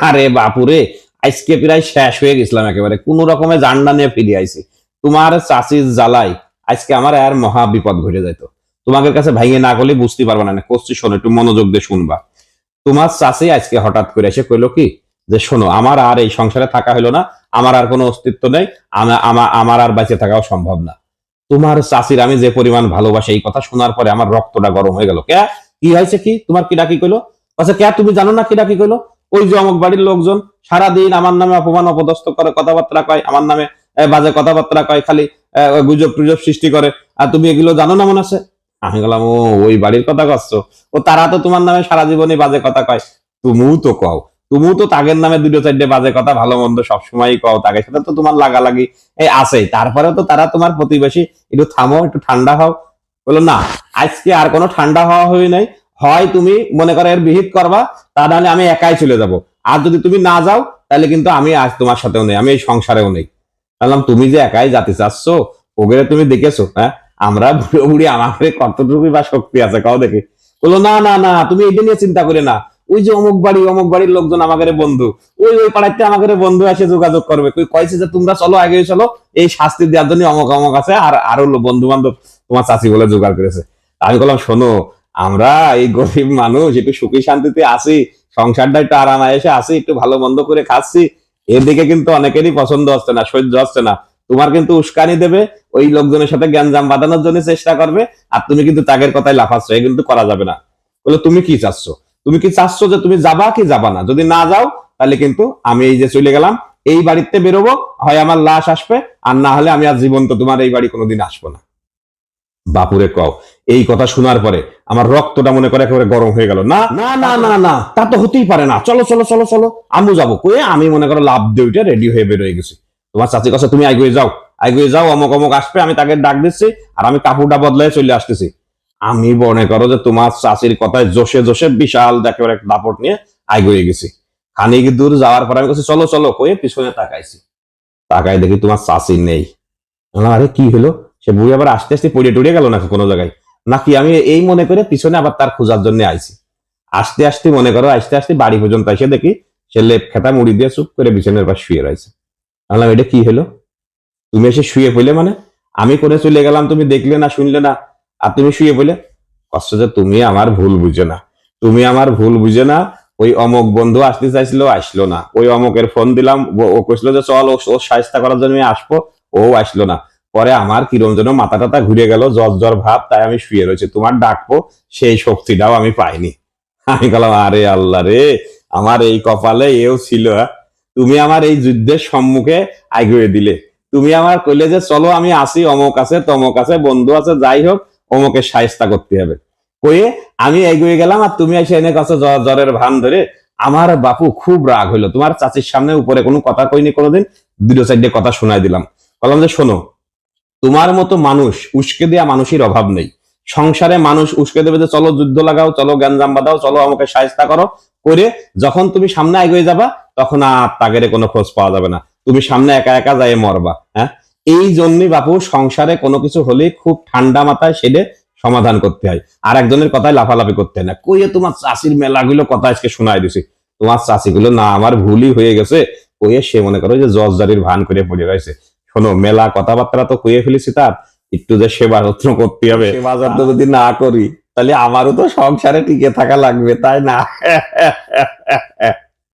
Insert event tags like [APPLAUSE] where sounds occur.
আরে বাপুরে, আজকে প্রায় শেষ হয়ে গেছিলাম একেবারে। কোন রকমে জান্ডা নিয়ে ফিরে আইছি। তোমার চাচির জ্বালাই, আজকে আমার আর মহা বিপদ ঘটে যাইতো। তোমাদের কাছে ভাইয়ে না করলে বুঝতে পারবে না করছি, শোনো, একটু মনোযোগ দিয়ে শুনবা। তোমার চাচি আজকে হঠাৎ করে এসে কইলো কি, যে শোনো, আমার আর এই সংসারে থাকা হলো না, আমার আর কোনো অস্তিত্ব নেই, আমা- আমা- আমার আর বেঁচে থাকাও সম্ভব না। তোমার চাচির আমি যে পরিমাণ ভালোবাসি, এই কথা শোনার পরে আমার রক্তটা গরম হয়ে গেল। কে? কি হয়েছে কি? তোমার কি কইলো? আচ্ছা কে? তুমি জানো না কি ডাকি কইলো? ওই যে অমুক বাড়ির লোকজন সারাদিন আমার নামে অপমান, অপদস্থ করে, কথাবার্তা কয়, আমার নামে বাজে কথাবার্তা কয়, খালি গুজব টুজব সৃষ্টি করে। আর তুমি এগুলো জানো না, মনে আছে? আমি বললাম, ও, ওই বাড়ির কথা কচ্ছ? ও, তারা তো তোমার নামে সারা জীবনে বাজে কথা কয়। তুমিও তো কও, তুমিও তো তাগের নামে দুটো চারটে বাজে কথা ভালো মন্দ সবসময় কও তাদের সাথে তো তোমার লাগালাগি এই আছেই। তারপরে তো তারা তোমার প্রতিবেশী, একটু থামো, একটু ঠান্ডা হও। বলল, না, আজকে আর কোনো ঠান্ডা হওয়া হয়ে নাই হয় তুমি মনে করো এর বিহিত করবা তা নাহলে আমি একাই চলে যাব। আর যদি তুমি না যাও, তাহলে কিন্তু আমি আজ তোমার সাথেও নেই, আমি এই সংসারেও নেই। বললাম, তুমি যে একাই যাতে চাচ্ছ ওগুলো তুমি দেখেছ হ্যাঁ? আমরা বুড়ো বুড়ি আমাকে কতটুকু বা শক্তি আছে, কাও দেখি। বলল, না না না, তুমি এটা নিয়ে চিন্তা করে না। ওই যে অমুক বাড়ি, অমুক বাড়ির লোকজন আমাদের বন্ধু। ওই ওই পাড়াতে আমাদের বন্ধু এসে যোগাযোগ করবে। কয়েছে যে তোমরা চলো, আগে চলো, এই শাস্তি দেওয়ার জন্য অমুক অমুক আছে, আর আরও বন্ধু বান্ধব তোমার চাচি বলে জোগাড় করেছে। আমি বললাম, শোনো আমরা এই গরিব মানুষ, একটু সুখী শান্তিতে আছি, সংসারটা একটু আরাম এসে আছি, একটু ভালো মন্দ করে খাচ্ছি, এদিকে কিন্তু অনেকেরই পছন্দ হচ্ছে না, সহ্য হচ্ছে না। তোমার কিন্তু উস্কানি দেবে, ওই লোকজনের সাথে জ্ঞানজাম বাঁধানোর জন্য চেষ্টা করবে, আর তুমি কিন্তু তাগের কথায় লাফাচ্ছ, এ কিন্তু করা যাবে না। বলে, তুমি কি চাচ্ছ? তুমি কি চাচ্ছ যে তুমি যাবা কি যাবা না? যদি না যাও, তাহলে কিন্তু আমি এই যে চলে গেলাম, এই বাড়িতে বেরোবো, হয় আমার লাশ আসবে, আর না হলে আমি আর জীবন্ত তোমার এই বাড়ি কোনোদিন আসব না। বাপুরে কও। এই কথা শোনার পরে আমার রক্তটা মনে করে একেবারে গরম হয়ে গেল। না না না না না। তা তো হতেই পারে না। চলো চলো চলো চলো। আমু যাব কয়ে আমি মনে করো লাভ দিয়ে রেডি হয়ে বেরোয় গেছি। তোমার চাচি কাছে তুমি আগে যাও। আগে যাও অমক অমক আসবে আমি তাকে ডাক দিচ্ছি আর আমি কাপড়টা বদলাই চলে আসতেছি। আমি মনে করো যে তোমার চাচির কথায় জোশে জোশে বিশাল একেবারে দাপট নিয়ে আগে গেছি। খানিক দূর যাওয়ার পর আমি কাছে চলো চলো কয়ে পিছনে তাকাইছি। তাকাই দেখি তোমার চাচি নেই। আরে কি হলো? সে বুড়ি আবার আস্তে আস্তে পড়ে টড়ে গেল নাকি কোনো জায়গায়? নাকি আমি এই মনে করে পিছনে আবার তার খোঁজার জন্য আইছি? আস্তে আস্তে মনে করো, আস্তে আস্তে বাড়ি পর্যন্ত এসে দেখি সে লেপ খেতা মুড়ি দিয়ে চুপ করে বিছানের পাশ শুয়ে রয়েছে। বললাম, এটা কি হলো? তুমি এসে শুয়ে পড়লে মানে? আমি করে চলে গেলাম তুমি দেখলে না শুনলে না? আর তুমি শুয়ে পড়লে? কষ্ট যে তুমি আমার ভুল বুঝে না। তুমি আমার ভুল বুঝে না। ওই অমক বন্ধু আসতে চাইছিল, আসলো না। ওই অমকের ফোন দিলাম, ও- কইছিল যে চল, ও সাহায্য করার জন্য আসব, ও আসলো না। পরে আমার কিরম যেন মাথা টাথা ঘুরে গেল, জ্বর জ্বর ভাব, তাই আমি শুয়ে রয়েছি। তোমার ডাকবো, সেই শক্তিটাও আমি পাইনি। আমি বললাম, আরে আল্লাহ রে, আমার এই কপালে এও ছিল হ্যাঁ? তুমি আমার এই যুদ্ধের সম্মুখে আগুয়ে দিলে। তুমি আমার কইলে যে, চলো আমি আসি, অমক আছে, তমক আছে, বন্ধু আছে, যাই হোক অমকে সাহিস্তা করতে হবে। কয়ে আমি এগিয়ে গেলাম আর তুমি এসে এনে কাছে জ্বর- জ্বরের ভান ধরে আমার বাপু খুব রাগ হইল। তোমার চাচির সামনে উপরে কোনো কথা কইনি কোনোদিন দুটো চারটে কথা শোনাই দিলাম। বললাম যে, শোনো তোমার মতো মানুষ উস্কে দেওয়া মানুষের অভাব নেই। সংসারে মানুষ উস্কে দেবে যে, চলো যুদ্ধ লাগাও, চলো জ্ঞানজাম বাঁধাও, চলো আমাকে সাহায্য করো। করে যখন তুমি সামনে এগিয়ে যাবা, তখন আর তাগেরে কোনো খোঁজ পাওয়া যাবে না। তুমি সামনে একা একা যাই মরবা হ্যাঁ? এই জন্যই বাপু, সংসারে কোনো কিছু হলে খুব ঠান্ডা মাথায় সেটা সমাধান করতে হয়। আর একজনের কথায় লাফালাফি করতে হয় না। কইয়ে তোমার চাষির মেলাগুলো কথা আজকে শোনাই দিছি। তোমার চাষিগুলো না, আমার ভুলই হয়ে গেছে। কইয়ে সে মনে করো যে জজদারির ভান করে পড়ে রয়েছে। শোনো, মেলা কথাবার্তা তো কইয়ে ফেলেছি তার। একটু যে সেবা যত্ন করতে হবে। সেবা যত্ন যদি না করি, তাহলে আমারও তো সংসারে টিকে থাকা লাগবে, তাই না? [LAUGHS]